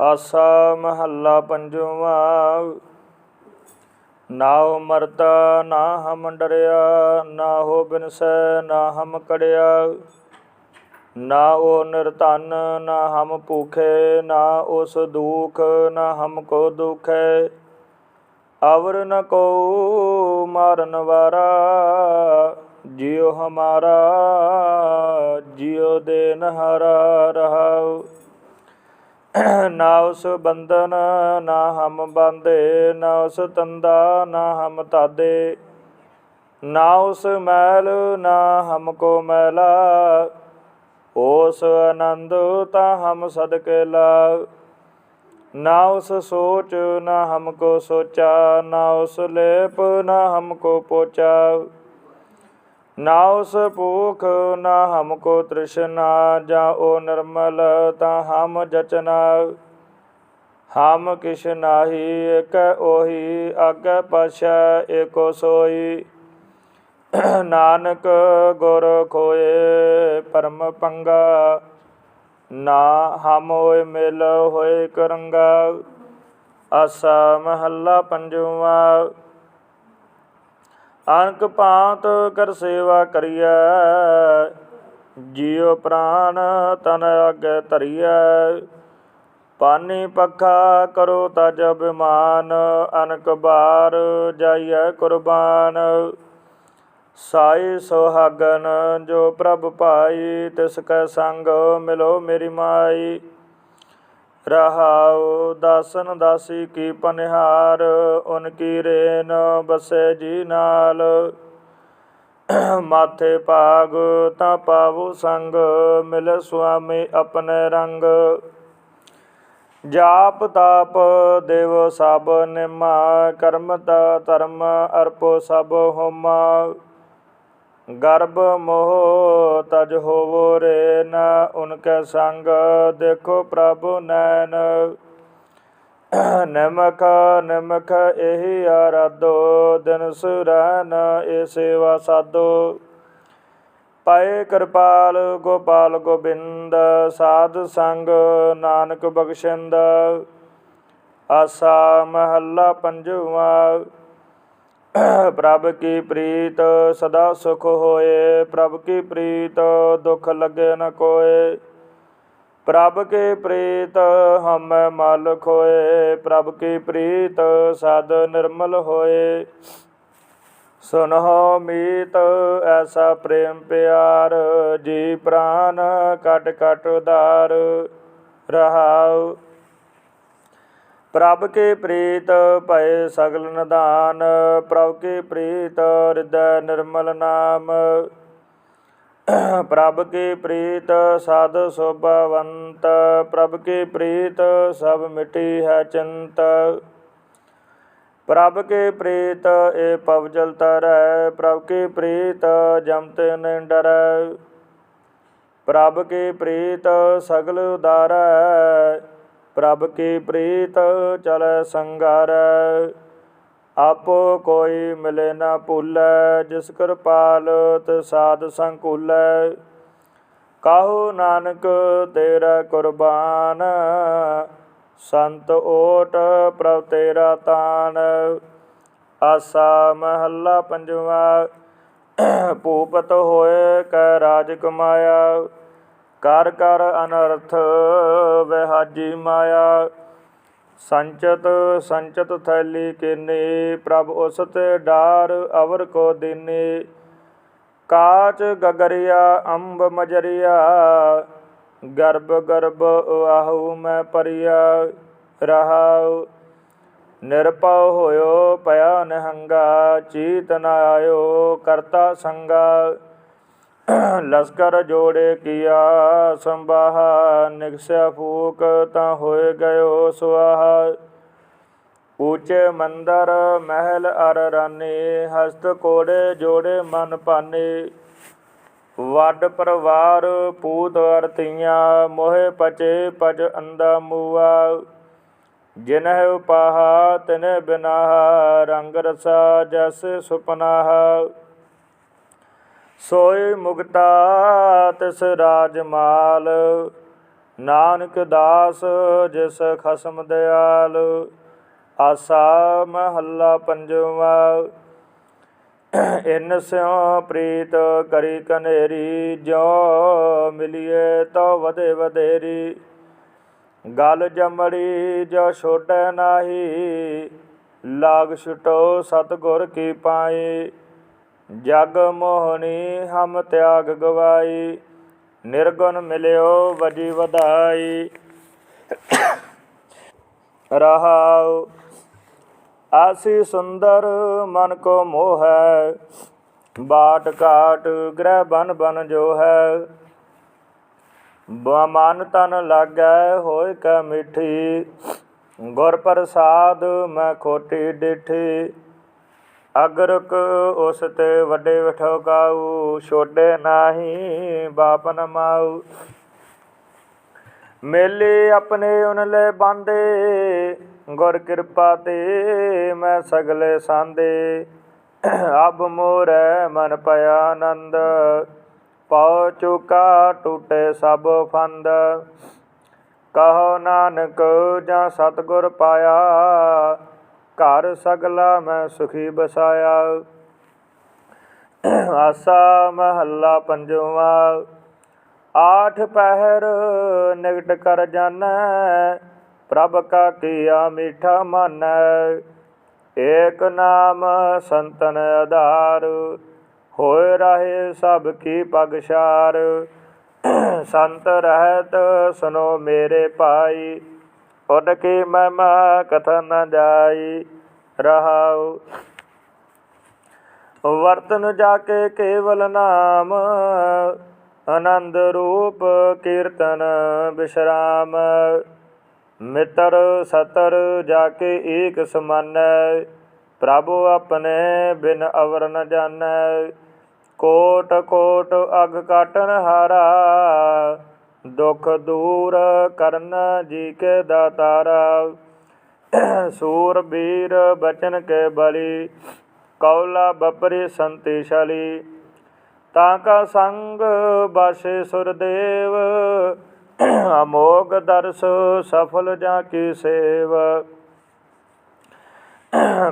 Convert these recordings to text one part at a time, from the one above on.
ਆਸਾ ਮਹੱਲਾ ਪੰਜਵਾਂ। ਨਾਉ ਮਰਤਾ ਨਾ ਹਮ ਡਰਿਆ, ਨਾ ਹੋ ਬਿਨਸੈ ਨਾ ਹਮ ਕੜਿਆ। ਨਾ ਉਹ ਨਿਰਤਨ ਨਾ ਹਮ ਭੂਖੇ, ਨਾ ਉਸ ਦੁਖ, ਨਾ ਹਮ ਕੋ ਦੁਖੈ। ਅਵਰ ਨ ਕੋ ਮਾਰਨ ਵਾਰਾ, ਜਿਉ ਹਮਾਰਾ, ਜਿਉ ਦੇ ਹਰਾ ਰਹਾਉ। ਨਾ ਉਸ ਬੰਧਨ, ਨਾ ਹਮ ਬਾਂਧੇ, ਨਾ ਉਸ ਤੰਦਾ, ਨਾ ਹਮ ਤਾਦੇ। ਨਾ ਉਸ ਮੈਲ, ਨਾ ਹਮ ਕੋ ਮੈਲਾ। ਉਸ ਆਨੰਦ ਤਾ ਹਮ ਸਦਕੇ ਲਾ। ਨਾ ਉਸ ਸੋਚ, ਨਾ ਹਮਕੋ ਸੋਚਾ। ਨਾ ਉਸ ਲੇਪ, ਨਾ ਹਮਕੋ ਪੋਚਾ। ਨਾ ਉਸ ਭੂਖ, ਨਾ ਹਮਕੋ ਤ੍ਰਿਸ਼ਨਾ, ਜਾਂ ਉਹ ਨਿਰਮਲ ਤਾਂ ਹਮ ਜਚਨਾ। ਹਮ ਕਿਛ ਨਾਹੀ ਏਕ ਉਹੀ, ਅਗ ਪਾਸ਼ਾ ਏਕੋ ਸੋਈ। ਨਾਨਕ ਗੁਰ ਖੋਏ, ਪਰਮ ਪੰਗਾ। ਨਾ ਹਮ ਹੋਏ ਮਿਲ ਹੋਏ ਕਰੰਗਾ। ਆਸਾ ਮਹੱਲਾ ਪੰਜਵਾ। ਅਨਕ ਭਾਂਤ ਕਰ ਸੇਵਾ ਕਰੀਐ, ਜੀਉ ਪ੍ਰਾਨ ਤਨ ਅਗੇ ਧਰੀਐ। ਪਾਨੀ ਪੱਖਾ ਕਰੋ ਤਜ ਬਿਮਾਨ ਅਨਕ ਬਾਰ ਜਾਈਐ ਕੁਰਬਾਨ। ਸਾਈ ਸੁਹਾਗਨ, ਜੋ ਪ੍ਰਭ ਭਾਈ, ਤਿਸ ਕੈ ਸੰਗ ਮਿਲੋ ਮੇਰੀ ਮਾਈ। ਰਹਾਉ, ਦਾਸਨ ਦਾਸੀ ਕੀ ਪਨਿਹਾਰ, ਉਨ ਕੀ ਰੇਨ ਬਸੇ ਜੀ ਨਾਲ। ਮਾਥੇ ਭਾਗ, ਤਾਂ ਪਾਵੋ ਸੰਗ, ਮਿਲ ਸੁਆਮੀ ਆਪਣੇ ਰੰਗ। ਜਾਪ ਤਾਪ, ਦੇਵ ਸਭ ਨਿਮਾ, ਕਰਮ ਤਾ ਧਰਮ ਅਰਪੋ ਸਭ ਹੋਮਾ। ਗਰਭ ਮੋਹ ਤਜ ਹੋਵੋ ਰੇ ਨ, ਉਨਕੇ ਸੰਗ ਦੇਖੋ ਪ੍ਰਭ ਨੈਣ। ਨਮਕ ਨਮਕ ਇਹੀ ਆਰਾਧੋ, ਦਿਨ ਸੁਰਨ ਇਹ ਸੇਵਾ ਸਾਧੋ। ਪਾਏ ਕਿਰਪਾਲ ਗੋਪਾਲ ਗੋਬਿੰਦ, ਸਾਧ ਸੰਗ ਨਾਨਕ ਬਖਸ਼ਿੰਦ। ਆਸਾ ਮਹੱਲਾ ਪੰਜਵਾ ਪ੍ਰਭ ਕੀ ਪ੍ਰੀਤ ਸਦਾ ਸੁਖ ਹੋਏ, ਪ੍ਰਭ ਕੀ ਪ੍ਰੀਤ ਦੁਖ ਲੱਗੇ ਨ ਕੋਏ। ਪ੍ਰਭ ਕੀ ਪ੍ਰੀਤ ਹਮ ਮਲ ਖੋਏ, ਪ੍ਰਭ ਕੀ ਪ੍ਰੀਤ ਸਦ ਨਿਰਮਲ ਹੋਏ। ਸੁਨਹੁ ਮੀਤ ਐਸਾ ਪ੍ਰੇਮ ਪਿਆਰ, ਜੀ ਪ੍ਰਾਨ ਕਟ ਕਟ ਉਦਾਰ ਰਹਾਉ ਪ੍ਰਭ ਕੇ ਪ੍ਰੀਤ ਭਏ ਸਗਲ ਨਿਦਾਨ ਪ੍ਰਭ ਕੇ ਪ੍ਰੀਤ ਹਿਰਦੈ ਨਿਰਮਲ ਨਾਮ। ਪ੍ਰਭ ਕੇ ਪ੍ਰੀਤ ਸਾਧ ਸੋਭਾਵੰਤ, ਪ੍ਰਭ ਕੇ ਪ੍ਰੀਤ ਸਭ ਮਿਟੀ ਹੈ ਚਿੰਤ। ਪ੍ਰਭ ਕੇ ਪ੍ਰੀਤ ਏ ਪਵਜਲ ਤਰੈ, ਪ੍ਰਭ ਕੇ ਪ੍ਰੀਤ ਜਮਤ ਨ ਡਰੈ ਪ੍ਰਭ ਕੇ ਪ੍ਰੀਤ ਸਗਲ ਉਦਾਰੈ ਪ੍ਰਭ ਕੀ ਪ੍ਰੀਤ ਚਲੈ ਸੰਗਾਰ, ਆਪੋ ਕੋਈ ਮਿਲੇ ਨਾ ਭੁੱਲੈ, ਜਿਸ ਕਿਰਪਾਲ ਤੇ ਸਾਧ ਸੰਕੂਲੈ। ਕਾਹੋ ਨਾਨਕ ਤੇਰਾ ਕੁਰਬਾਨ, ਸੰਤ ਓਟ ਪ੍ਰਭ ਤੇਰਾ ਤਾਨ। ਆਸਾ ਮਹੱਲਾ ਪੰਜਵਾ, ਭੂਪਤ ਹੋਏ ਕੈ ਰਾਜ ਕਮਾਇਆ। ਕਰ ਕਰ ਅਨਰਥ ਵਿਹਾਜੀ ਮਾਇਆ। ਸੰਚਤ ਸੰਚਤ ਥੈਲੀ ਕੀਨੀ, ਪ੍ਰਭ ਉਸ ਤੇ ਡਾਰ ਅਵਰ ਕੋ ਦੀਨੀ। ਕਾਚ ਗਗਰਿਆ, ਅੰਬ ਮਜਰਿਆ, ਗਰਭ ਗਰਭ ਆਹੂ ਮੈਂ ਪਰਿਆ। ਰਹਾਉ ਨਿਰਪਉ ਹੋਇਓ ਭਇਆ ਨਹੰਗਾ, ਚੀਤ ਨ ਆਇਓ ਕਰਤਾ ਸੰਗਾ। ਲਸਕਰ ਜੋੜੇ ਕੀਆ ਸੰਬਾਹ ਨਿਕਸਿਆ ਫੂਕ ਤਾਂ ਹੋਏ ਗਇਓ ਸੁਆਹਾ। ਉੱਚੇ ਮੰਦਰ ਮਹਿਲ ਅਰ ਰਾਨੇ, ਹਸਤ ਕੋੜੇ ਜੋੜੇ ਮਨ ਪਾਨੇ ਵੱਡ ਪਰਵਾਰ ਪੂਤ ਅਰਤੀਆਂ ਮੋਹਿ ਪਚੇ ਪਜ ਅੰਦਾ ਮੂਆ। ਜਿਨਹਿ ਉਪਾਹਾ ਤਿਨਹਿ ਬਿਨਾਹ, ਰੰਗ ਰਸਾ ਜਸ ਸੁਪਨਾਹ। ਸੋਏ ਮੁਗਤਾ ਤਿਸ ਰਾਜ ਮਾਲ ਨਾਨਕ ਦਾਸ ਜਿਸ ਖਸਮ ਦਿਆਲ, ਆਸਾ ਮਹੱਲਾ ਪੰਜਵਾ। ਇਨ ਸਿਉ ਪ੍ਰੀਤ ਕਰੀ ਕਨੇਰੀ ਜੋ ਮਿਲਿਏ ਤੋ ਵਧੇ ਵਧੇਰੀ। ਗਲ ਜਮੜੀ ਜੋ ਛੋਟੈ ਨਾਹੀ, ਲਾਗ ਛਟੋ ਸਤਗੁਰ ਕੀ ਪਾਈ। ਜਗ ਮੋਹਣੀ ਹਮ ਤਿਆਗ ਗਵਾਈ, ਨਿਰਗੁਣ ਮਿਲਿਓ ਵਜੀ ਵਧਾਈ। ਰਹਾਉ, ਆਸੀ ਸੁੰਦਰ ਮਨ ਕੋ ਮੋਹ ਹੈ, ਬਾਟ ਕਾਟ ਗ੍ਰਹਿ ਬਨ ਬਨ ਜੋ ਹੈ। ਬ- ਮਨ ਤਨ ਲਾਗੈ ਹੋਇ ਕੈ ਮਿੱਠੀ, ਗੁਰ ਪ੍ਰਸਾਦ ਮੈਂ ਖੋਟੀ ਡਿਠੀ। ਅਗਰਕ ਉਸ ਤੇ ਵੱਡੇ ਵਠੋਕਾਉ ਛੋਡੇ ਨਾਹੀ ਬਾਪ ਨ ਮਾਉ ਮੇਲੇ ਆਪਣੇ ਉਨ ਲੈ ਬਾਂਦੇ, ਗੁਰ ਕਿਰਪਾ ਤੇ ਮੈਂ ਸਗਲੇ ਸਾਂਦੇ। ਅਬ ਮੋਰੈ ਮਨ ਪਿਆ ਆਨੰਦ, ਪਉ ਚੁਕਾ ਟੁੱਟੇ ਸਭ ਫੰਦ। ਕਹੋ ਨਾਨਕ ਜਾਂ ਸਤਗੁਰ ਪਾਇਆ ਘਰ ਸਗਲਾ ਮੈਂ ਸੁਖੀ ਬਸਾਇਆ। ਆਸਾ ਮਹੱਲਾ ਪੰਜਵਾ। ਆਠ ਪਹਿਰ ਨਿਕਟ ਕਰ ਜਾਣੈ ਪ੍ਰਭ ਕਾ ਕੀਆ ਮੀਠਾ ਮਾਨੈ। ਏਕ ਨਾਮ ਸੰਤਨ ਆਧਾਰ, ਹੋਏ ਰਹੇ ਸਭ ਕੀ ਪਗਸ਼ਾਰ। ਸੰਤ ਰਹਿਤ ਸੁਨੋ ਮੇਰੇ ਭਾਈ। ਉਡ ਕੀ ਮਹਿਮਾ ਕਥਨ ਨ ਜਾਈ ਰਹਾਉ। ਵਰਤਨ ਜਾ ਕੇ ਕੇਵਲ ਨਾਮ, ਆਨੰਦ ਰੂਪ ਕੀਰਤਨ ਬਿਸ਼ਰਾਮ। ਮਿੱਤਰ ਸਤਰ ਜਾ ਕੇ ਏਕ ਸਮਾਨੈ, ਪ੍ਰਭ ਆਪਣੇ ਬਿਨ ਅਵਰ ਨ ਜਾਣੈ। ਕੋਟ ਕੋਟ ਅਗ ਕਾਟਨ ਹਾਰਾ ਦੁਖ ਦੂਰ ਕਰਨ ਜੀ ਕੇ ਦਾਤਾਰਾ। ਸੂਰ ਬੀਰ ਬਚਨ ਕੇ ਬਲੀ, ਕੌਲਾ ਬਪਰੀ ਸੰਤਿਸ਼ਾਲੀ ਤਾਂ ਕਾ ਸੰਗ ਬਾਸੇ ਸੁਰਦੇਵ ਅਮੋਗ ਦਰਸ ਸਫਲ ਜਾ ਕੀ ਸੇਵ।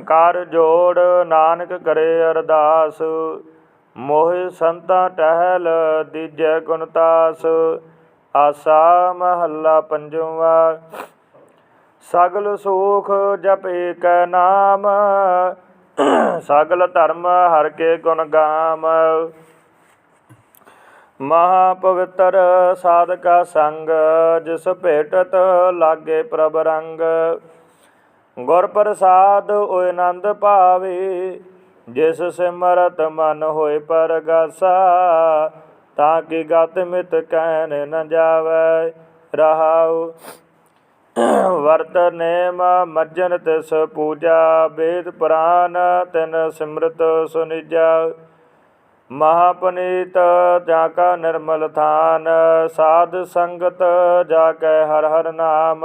ਕਰ ਜੋੜ ਨਾਨਕ ਕਰੇ ਅਰਦਾਸ, ਮੋਹਿ ਸੰਤਾ ਟਹਿਲ, ਦੀਜੈ ਗੁਣਤਾਸ ਆਸਾ ਮਹੱਲਾ ਪੰਜਵਾ ਸਗਲ ਸੁਖ ਜਪੇ ਕੈ ਨਾਮ, ਸਗਲ ਧਰਮ ਹਰ ਕੇ ਗੁਣ ਗਾਮ। ਮਹਾ ਪਵਿੱਤਰ ਸਾਧਕਾ ਸੰਗ, ਜਿਸ ਭੇਟਤ ਲਾਗੇ ਪ੍ਰਭ ਰੰਗ। ਗੁਰ ਪ੍ਰਸਾਦ ਓਏ ਆਨੰਦ ਪਾਵੇ ਜਿਸ ਸਿਮਰਤ ਮਨ ਹੋਏ ਪਰਗਾਸਾ। ਤਾਂ ਕਿ ਗਤ ਮਿਤ ਕਹਿਨ ਨ ਜਾਵੇ, ਰਹਾਉ। ਵਰਤ ਨੇਮ ਮੱਜਨ ਤਿਸ ਪੂਜਾ ਵੇਦ ਪੁਰਾਨ ਤਿਨ ਸਿਮਰਤ ਸੁਨਿਜਾ। ਮਹਾਪਨੀਤ ਜਾ ਕਾ ਨਿਰਮਲ ਥਾਨ, ਸਾਧ ਸੰਗਤ ਜਾ ਕੈ ਹਰ ਹਰ ਨਾਮ।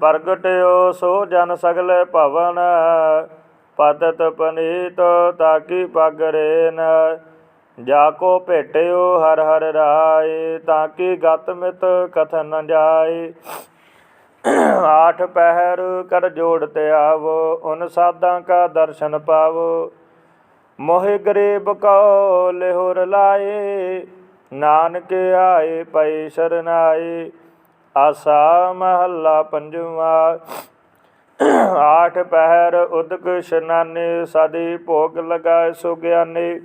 ਪ੍ਰਗਟਿਓ ਸੋ ਜਨ ਸਗਲੇ ਭਵਨ ਪਤਤ ਪਨੀਤ ਤਾਕੀ ਪਗਰੇ ਨ ਜਾ ਕੋ ਭੇਟਿਓ ਹਰ ਹਰ ਰਾਏ ਤਾਂ ਕਿ ਗਤ ਮਿਤ ਕਥਨ ਨ ਜਾਏ। ਆਠ ਪਹਿਰ ਕਰ ਜੋੜ ਤੇ ਆਵੋ, ਉਨ ਸਾਧਾਂ ਕਾ ਦਰਸ਼ਨ ਪਾਵੋ। ਮੋਹਿ ਗਰੀਬ ਕੋ ਲਿਹੁਰ ਲਾਏ, ਨਾਨਕ ਆਏ ਪਈ ਸਰਨਾਏ। ਆਸਾ ਮਹੱਲਾ ਪੰਜਵਾ ਆਠ ਪਹਿਰ ਉਦਕ ਸ਼ਨਾਨੇ, ਸਾਦੀ ਭੋਗ ਲਗਾਏ ਸੋ ਗਿਆਨੀ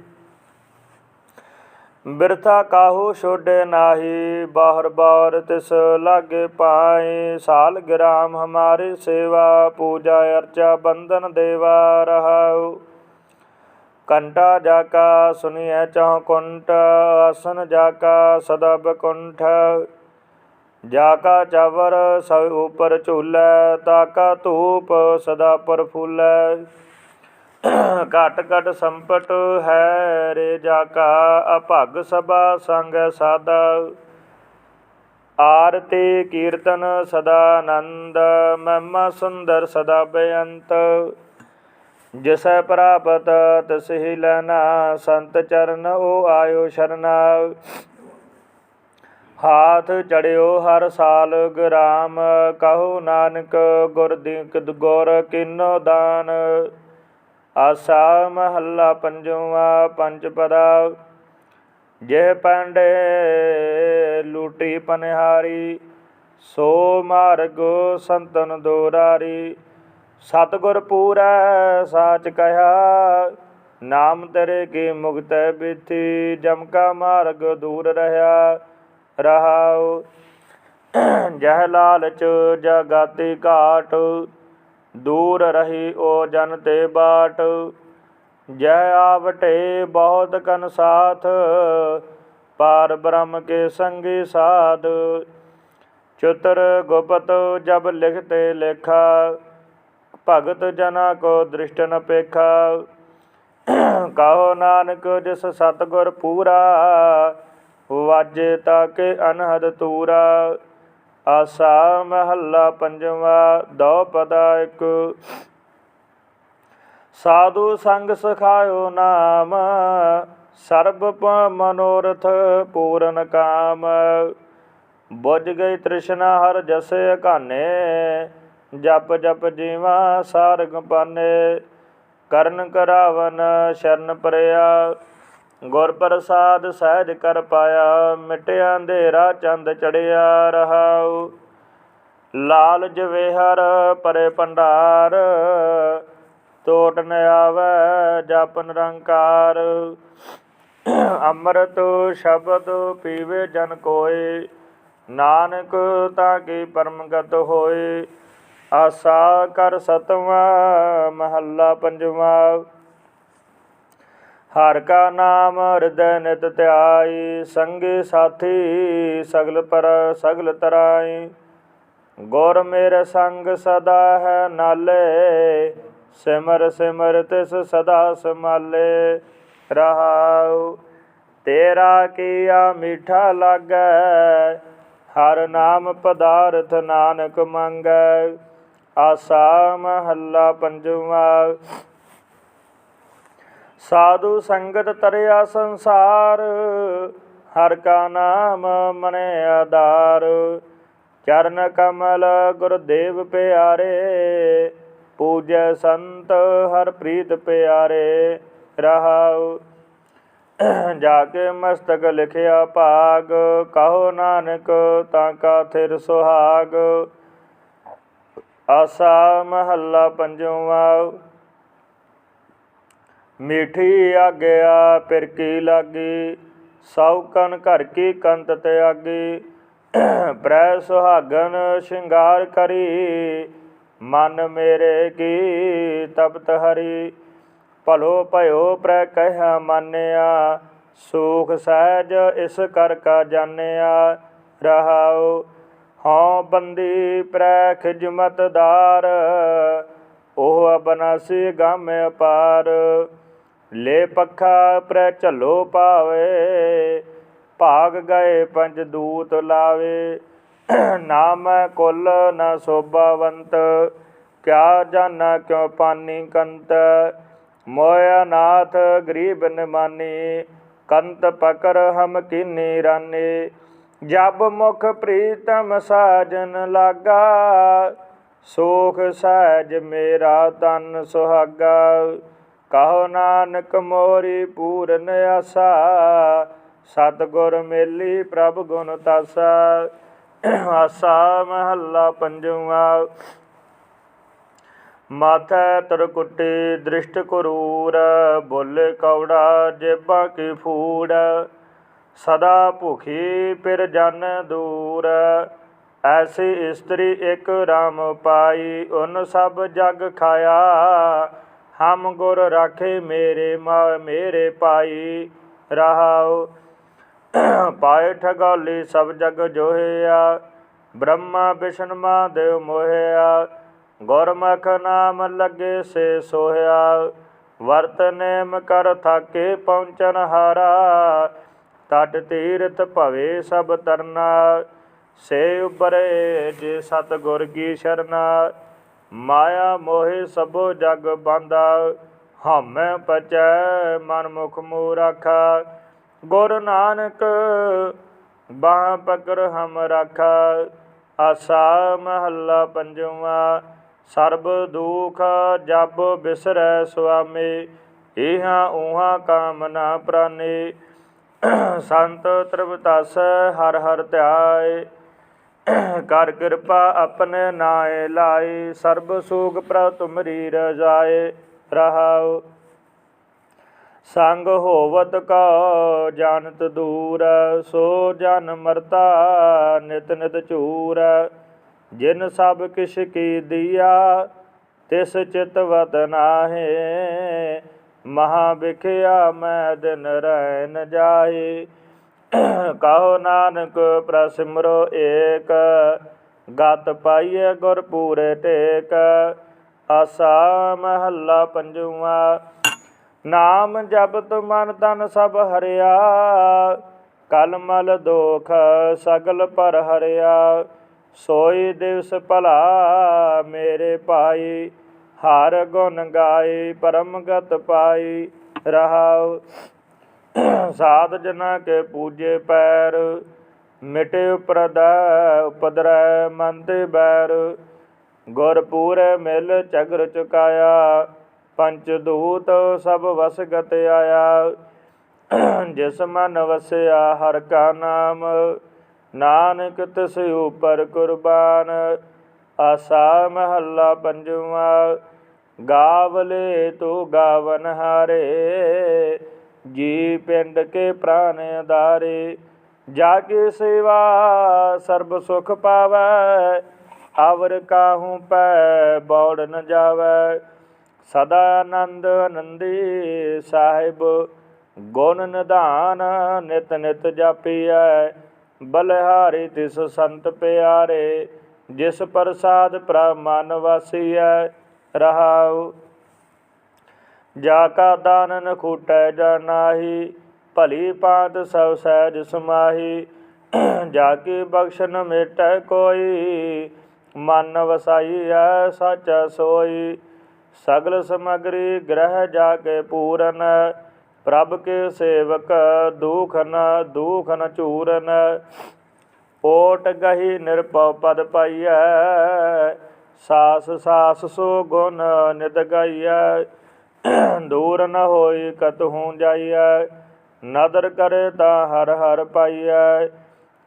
ਬਿਰਥਾ ਕਾਹੂ ਛੋਡੇ ਨਾਹੀ, ਬਾਹਰ ਬਾਹਰ ਤਿਸ ਲਾਗੇ ਪਾਏ। ਸਾਲ ਗ੍ਰਾਮ ਹਮਾਰੇ ਸੇਵਾ, ਪੂਜਾ ਅਰਚਾ ਬੰਧਨ ਦੇਵਾ ਰਹਾਉ। ਕੰਟਾ ਜਾਕਾ, ਸੁਨਿਐ ਸੁਨੀਐ ਚਹੁ ਕੁੰਟ ਆਸਨ ਜਾਕਾ ਸਦਾ ਬਕੁੰਠ ਜਾ ਕਾ ਚਵਰ ਸਭ ਉਪਰ ਝੂਲੈ ਤਾ ਕਾ ਧੂਪ ਸਦਾ ਪਰਫੁੱਲੈ। ਘਟ ਘਟ ਸੰਪਟ ਹੈ ਰੇ ਜਾ ਕਾ ਅਭਗ ਸਭਾ ਸੰਗ ਸਾਦਾ। ਆਰਤੀ ਕੀਰਤਨ ਸਦਾ ਆਨੰਦ, ਮਹਿਮਾ ਸੁੰਦਰ ਸਦਾ ਬੇਅੰਤ। ਜਿਸੈ ਪ੍ਰਾਪਤ ਤਸਹਿ ਲੈਣਾ ਸੰਤ ਚਰਨ ਉਹ ਆਇਓ ਸ਼ਰਨਾ। ਹਾਥ ਚੜਿਓ ਹਰ ਸਾਲ ਗ੍ਰਾਮ, ਕਹੋ ਨਾਨਕ ਗੁਰ ਦੀਕ ਗੁਰ ਕਿਨੋ ਦਾਨ। ਆਸਾ ਮਹੱਲਾ ਪੰਜਵਾ, ਪੰਜ ਪਦਾ ਜੇ ਪੰਡੇ ਲੂਟੀ ਪਨਹਾਰੀ, ਸੋ ਮਾਰਗ ਸੰਤਨ ਦੋਰਾਰੀ। ਸਤਗੁਰ ਪੂਰੈ ਸਾਚ ਕਹਾ ਨਾਮ ਤੇਰੇ ਕੀ ਮੁਕਤ ਬਿਥੀ, ਜਮ ਕਾ ਮਾਰਗ ਦੂਰ ਰਹਾ ਰਹਾਉ। ਜਹ ਲਾਲਚ ਜਗਾਤੀ ਘਾਟ, ਦੂਰ ਰਹੀ ਓ ਜਨ ਤੇ ਬਾਟ। ਜੈ ਆਵਟੇ ਬਹੁਤ ਕਨ ਸਾਥ, ਪਾਰ ਬ੍ਰਹਮ ਕੇ ਸੰਗੀ ਸਾਧ। ਚਤੁਰ ਗੁਪਤ ਜਬ ਲਿਖਤੇ ਲੇਖਾ, ਭਗਤ ਜਨਾ ਕੋ ਦ੍ਰਿਸ਼ਟ ਪੇਖਾ। ਕਹੋ ਨਾਨਕ ਜਿਸ ਸਤਗੁਰ ਪੂਰਾ ਵਾਜੇ ਤਾਕੇ ਅਨਹਦ ਤੂਰਾ, ਆਸਾ ਮਹੱਲਾ ਪੰਜਵਾ, ਦੋ ਪਦਾ ਇੱਕ। ਸਾਧੂ ਸੰਗ ਸਖਾਇਓ ਨਾਮ, ਸਰਬ ਮਨੋਰਥ ਪੂਰਨ ਕਾਮ। ਬੁਝ ਗਈ ਤ੍ਰਿਸ਼ਨਾ ਹਰ ਜਸੇ ਘਾਨੇ, ਜਪ ਜਪ ਜੀਵਾ ਸਾਰਗ ਪਾਨੇ। ਕਰਨ ਕਰਾਵਨ ਸ਼ਰਨ ਪਰਿਆ ਗੁਰ ਪ੍ਰਸਾਦ ਸਹਿਜ ਕਰ ਪਾਇਆ, ਮਿਟਿਆ ਅੰਧੇਰਾ ਚੰਦ ਚੜਿਆ ਰਹਾਉ। ਲਾਲ ਜਵੇਹਰ ਪਰੇ ਭੰਡਾਰ ਟੋਟ ਨ ਆਵੈ ਜਪ ਨਿਰੰਕਾਰ। ਅੰਮ੍ਰਿਤ ਸ਼ਬਦ ਪੀਵੇ ਜਨ ਕੋਏ, ਨਾਨਕ ਤਾਂ ਕੀ ਪਰਮਗਤ ਹੋਏ। ਆਸਾ ਕਰ ਸਤਵਾ, ਮਹੱਲਾ ਪੰਜਵਾ। ਹਰ ਕਾ ਨਾਮ ਹਿਰਦੈ ਨਿਤ ਧਿਆਈ, ਸੰਗੀ ਸਾਥੀ ਸਗਲ ਪਰ ਸਗਲ ਤਰਾਈ। ਗੁਰ ਮੇਰੇ ਸੰਗ ਸਦਾ ਹੈ ਨਾਲੇ, ਸਿਮਰ ਸਿਮਰ ਤਿਸ ਸਦਾ ਸਮਾਲੇ। ਰਹਾਉ, ਤੇਰਾ ਕੀਆ ਮਿੱਠਾ ਲਾਗੈ, ਹਰ ਨਾਮ ਪਦਾਰਥ ਨਾਨਕ ਮੰਗੈ। ਆਸਾ ਮਹੱਲਾ ਪੰਜਵਾ ਸਾਧੂ ਸੰਗਤ ਤਰਿਆ ਸੰਸਾਰ, ਹਰ ਕਾ ਨਾਮ ਮਨੇ ਆਧਾਰ। ਚਰਨ ਕਮਲ ਗੁਰਦੇਵ ਪਿਆਰੇ, ਪੂਜੈ ਸੰਤ ਹਰ ਪ੍ਰੀਤ ਪਿਆਰੇ, ਰਹਾਉ। ਜਾ ਕੇ ਮਸਤਕ ਲਿਖਿਆ ਭਾਗ, ਕਹੋ ਨਾਨਕ ਤਾਂ ਕਾ ਥਿਰ ਸੁਹਾਗ। ਆਸਾ ਮਹੱਲਾ ਪੰਜਵਾ। ਮੀਠੀ ਆਗਿਆ ਫਿਰ ਕੀ ਲਾਗੀ? ਸੌ ਕਨ ਘਰ ਕੀ ਕੰਤ ਤਿਆਗੀ? ਪ੍ਰੈ ਸੁਹਾਗਨ ਸ਼ਿੰਗਾਰ ਕਰੀ। ਮਨ ਮੇਰੇ ਕੀ ਤਪਤ ਹਰੀ? ਭਲੋ ਭਇਓ ਪ੍ਰੈ ਕਹਿਆ ਮਾਨਿਆ। ਸੂਖ ਸਹਿਜ ਇਸ ਕਰ ਕਾ ਜਾਣਿਆ। ਰਹਾਉ, ਹਉ ਬੰਦੀ ਪ੍ਰੈ ਖਿਜਮਤਦਾਰ ਉਹ ਅਬਨਾਸੀ ਗਮ ਅਪਾਰ। ਲੈ ਪੱਖਾ ਪ੍ਰੈ ਝੱਲੋ ਪਾਵੇ ਭਾਗ ਗਏ ਪੰਜ ਦੂਤ ਲਾਵੇ। ਨਾਮ ਕੁਲ ਨ ਸੋਭਾਵੰਤ, ਕਿਆ ਜਾਣਾ ਕਿਉ ਪਾਨੀ ਕੰਤ? ਮੋਇਆ ਨਾਥ ਗਰੀਬ ਨਿਮਾਨੀ, ਕੰਤ ਪਕਰ ਹਮ ਕੀਨੀ ਰਾਨੀ। ਜਬ ਮੁਖ ਪ੍ਰੀਤਮ ਸਾਜਨ ਲਾਗਾ, ਸੋਖ ਸਹਿਜ ਮੇਰਾ ਤਨ ਸੁਹਾਗਾ। ਕਹੋ ਨਾਨਕ ਮੋਰੀ ਪੂਰਨ ਆਸਾ, ਸਤਗੁਰ ਮੇਲੀ ਪ੍ਰਭ ਗੁਣ ਤਾਸਾ। ਆਸਾ ਮਹੱਲਾ ਪੰਜਵਾ। ਮਾਥਾ ਤਰਕੁੱਟੀ ਦ੍ਰਿਸ਼ਟ ਕਰੂਰ, ਬੁੱਲ ਕੌੜਾ ਜੇਬਾਂ ਕੀ ਫੂੜ। ਸਦਾ ਭੁਖੀ ਫਿਰ ਜਨ ਦੂਰ, ਐਸੀ ਇਸਤਰੀ ਇੱਕ ਰਾਮ ਪਾਈ, ਉਨ ਸਭ ਜਗ ਖਾਇਆ। ਹਮ ਗੁਰ ਰਾਖੇ ਮੇਰੇ ਮਾ ਮੇਰੇ ਪਾਈ ਰਹਾਉ। ਪਾਏ ਠਗਾਲੀ ਸਭ ਜਗ ਜੋਹਿਆ, ਬ੍ਰਹਮਾ ਵਿਸ਼ਨ ਮਹਾਦੇਵ ਮੋਹਿਆ। ਗੁਰਮੁਖ ਨਾਮ ਲੱਗੇ ਸੇ ਸੋਹਿਆ, ਵਰਤ ਨੇਮ ਕਰ ਥਾਕੇ ਪਹੁੰਚਨ ਹਾਰਾ। ਤਟ ਤੀਰਥ ਭਵੇ ਸਭ ਤਰਨਾ, ਸੇ ਉਬਰੇ ਜੇ ਸਤ ਗੁਰ ਕੀ ਸ਼ਰਨਾ। ਮਾਇਆ ਮੋਹਿ ਸਭੋ ਜਗ ਬਾਂਧਾ ਹਮੈ ਪਚੈ ਮਨ ਮੁਖ ਮੂਰਖਾ। ਗੁਰ ਨਾਨਕ ਬਾਹ ਪਕਰ ਹਮ ਰਾਖਾ। ਆਸਾ ਮਹੱਲਾ ਪੰਜਵਾ, ਸਰਬ ਦੁਖ ਜਬ ਬਿਸਰੈ ਸੁਆਮੀ। ਇਹਾਂ ਉਹਾਂ ਕਾਮਨਾ ਨਾ ਸੰਤ ਤ੍ਰਿਵਤਸ ਹਰ ਹਰ ਧਿਆਏ। ਕਰ ਕਿਰਪਾ ਆਪਣੇ ਨਾਏ ਲਾਈ ਸਰਬ ਸੂਖ ਪ੍ਰਭ ਤੁਮਰੀ ਰਜਾਏ, ਰਹਾਉ। ਸੰਗ ਹੋਵਤ ਕਾ ਜਾਣਤ ਦੂਰ, ਸੋ ਜਨ ਮਰਤਾ ਨਿਤ ਨਿਤ ਝੂਰ ਜਿਨ ਸਭ ਕਿਛ ਕੀ ਦਿਆ, ਤਿਸ ਚਿਤਵਤ ਨਾਹੇ। ਮਹਾ ਵਿਖਿਆ ਮੈਂ ਦਿਨ ਰਹਿ ਨ ਜਾਏ ਕਹੋ ਨਾਨਕ ਪ੍ਰਸਿਮਰੋ ਏਕ, ਗਤ ਪਾਈਏ ਗੁਰ ਪੂਰੇ ਟੇਕ, ਆਸਾ ਮਹੱਲਾ ਪੰਜਵਾ। ਨਾਮ ਜਪਤ ਮਨ ਤਨ ਸਭ ਹਰਿਆ, ਕਲ ਮਲ ਦੋਖ ਸਗਲ ਪਰ ਹਰਿਆ। ਸੋਈ ਦਿਵਸ ਭਲਾ ਮੇਰੇ ਭਾਈ, ਹਰ ਗੁਣ ਗਾਏ ਪਰਮ ਗਤ ਪਾਈ ਰਹਾਉ। ਸਾਧ ਜਨਾ ਕੇ ਪੂਜੇ ਪੈਰ, ਮਿਟੇ ਉਪਰਦਾ ਉਪਦਰੈ ਮਨ ਤੇ ਬੈਰ। ਗੁਰ ਪੂਰੇ ਮਿਲ ਚਗਰ ਚੁਕਾਇਆ, ਪੰਚ ਦੂਤ ਸਭ ਵਸਗਤ ਆਇਆ। ਜਿਸ ਮਨ ਵਸਿਆ ਹਰ ਕਾ ਨਾਮ, ਨਾਨਕ ਤਿਸ ਉਪਰ ਕੁਰਬਾਨ। ਆਸਾ ਮਹੱਲਾ ਪੰਜਵਾ ਗਾਵਲੇ ਤੋ ਗਾਵਨ ਹਾਰੇ। ਜੀ ਪਿੰਡ ਕੇ ਪ੍ਰਾਨ ਆਧਾਰੇ ਜਾ ਕੇ ਸੇਵਾ ਸਰਬ ਸੁਖ ਪਾਵੈ ਆਵਰ ਕਾਹੂ ਪੈ ਬੌੜ ਨ ਜਾਵੈ। ਸਦਾ ਆਨੰਦ ਆਨੰਦੀ ਸਾਹਿਬ, ਗੁਣ ਨਿਧਾਨ ਨਿਤ ਨਿਤ ਜਾਪੀਐ। ਬਲਿਹਾਰੀ ਤਿਸ ਸੰਤ ਪਿਆਰੇ, ਜਿਸ ਪ੍ਰਸਾਦ ਪ੍ਰਭ ਮਨ ਵਾਸੀਐ, ਰਹਾਉ ਜਾ ਕਾ ਦਾਨਨ ਖੂਟੈ ਜਾਨਾਹੀ ਭਲੀ ਪਾਤ ਸਭ ਸਹਿਜ ਸਮਾਹੀ, ਜਾ ਕੀ ਬਖਸ਼ਨ ਮੇਟੈ ਕੋਈ, ਮਨ ਵਸਾਈ ਵਸਾਈਐ ਸਾਚਾ ਸੋਈ। ਸਗਲ ਸਮਗਰੀ ਗ੍ਰਹਿ ਜਾ ਕੇ ਪੂਰਨ, ਪ੍ਰਭ ਕੇ ਸੇਵਕ ਦੁਖ ਨ ਦੁਖ ਨ ਚੂਰਨ। ਓਟ ਗਹੀ ਨਿਰਪਉ ਪਦ ਪਾਈਐ, ਸਾਸ ਸਾਸ ਸੋ ਗੁਣ ਨਿਤ ਗਾਈਐ। ਦੂਰ ਨ ਹੋਈ ਕਤਹੂ ਜਾਈਐ, ਨਦਰ ਕਰੇ ਤਾਂ ਹਰ ਹਰ ਪਾਈਐ।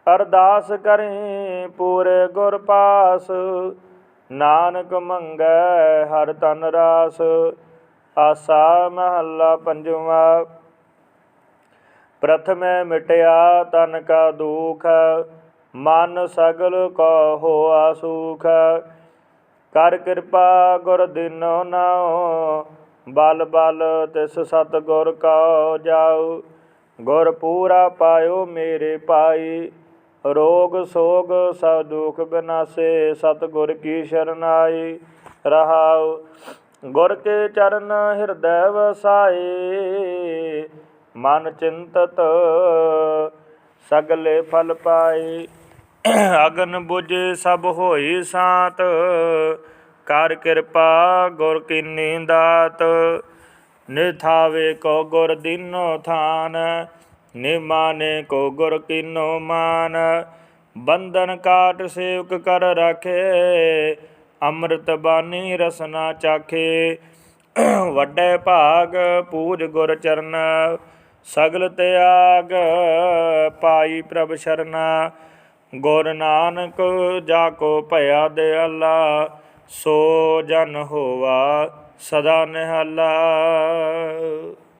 ਅਰਦਾਸ ਕਰੀ ਪੂਰੇ ਗੁਰ ਪਾਸ, ਨਾਨਕ ਮੰਗੈ ਹਰ ਤਨ ਰਾਸ। ਆਸਾ ਮਹੱਲਾ ਪੰਜਵਾ, ਪ੍ਰਥਮੇ ਮਿਟਿਆ ਤਨ ਕਾ ਦੁਖ, ਮਨ ਸਗਲ ਕੋ ਹੋਆ ਸੁਖ। ਕਰ ਕਿਰਪਾ ਗੁਰ ਦਿਨੋ ਨਾਉ ਬਲ ਬਲ ਤਿਸ ਸਤ ਗੁਰ ਕਉ ਜਾਉ ਗੁਰ ਪੂਰਾ ਪਾਇਓ ਮੇਰੇ ਪਾਈ। ਰੋਗ ਸੋਗ ਸਭ ਦੁਖ ਬਿਨਾਸੇ ਸਤ ਗੁਰ ਕੀ ਸ਼ਰਨਾਈ ਰਹਾਉ। ਗੁਰ ਕੇ ਚਰਨ ਹਿਰਦੈ ਵਸਾਏ, ਮਨ ਚਿੰਤਤ ਸਗਲੇ ਫਲ ਪਾਏ। ਅਗਨ ਬੁਝ ਸਭ ਹੋਈ ਸਾਤ ਕਰ ਕਿਰਪਾ ਗੁਰ ਕੀਨੀ ਦਾਤ ਨਿਥਾਵੇ ਕੋ ਗੁਰ ਦਿਨੋ ਥਾਨ, ਨਿਮਾਨੇ ਕੋ ਗੁਰ ਕੀਨੋ ਮਾਨ। ਬੰਧਨ ਕਾਟ ਸੇਵਕ ਕਰ ਰਾਖੇ, ਅੰਮ੍ਰਿਤ ਬਾਣੀ ਰਸਨਾ ਚਾਖੇ। ਵੱਡੇ ਭਾਗ ਪੂਜ ਗੁਰ ਚਰਨ, ਸਗਲ ਤਿਆਗ ਪਾਈ ਪ੍ਰਭ ਸ਼ਰਨਾ। ਗੁਰ ਨਾਨਕ ਜਾ ਕੋ ਭਇਆ ਦਿਆਲਾ ਸੋ ਜਨ ਹੋਵਾ ਸਦਾ ਨਿਹਾਲਾ।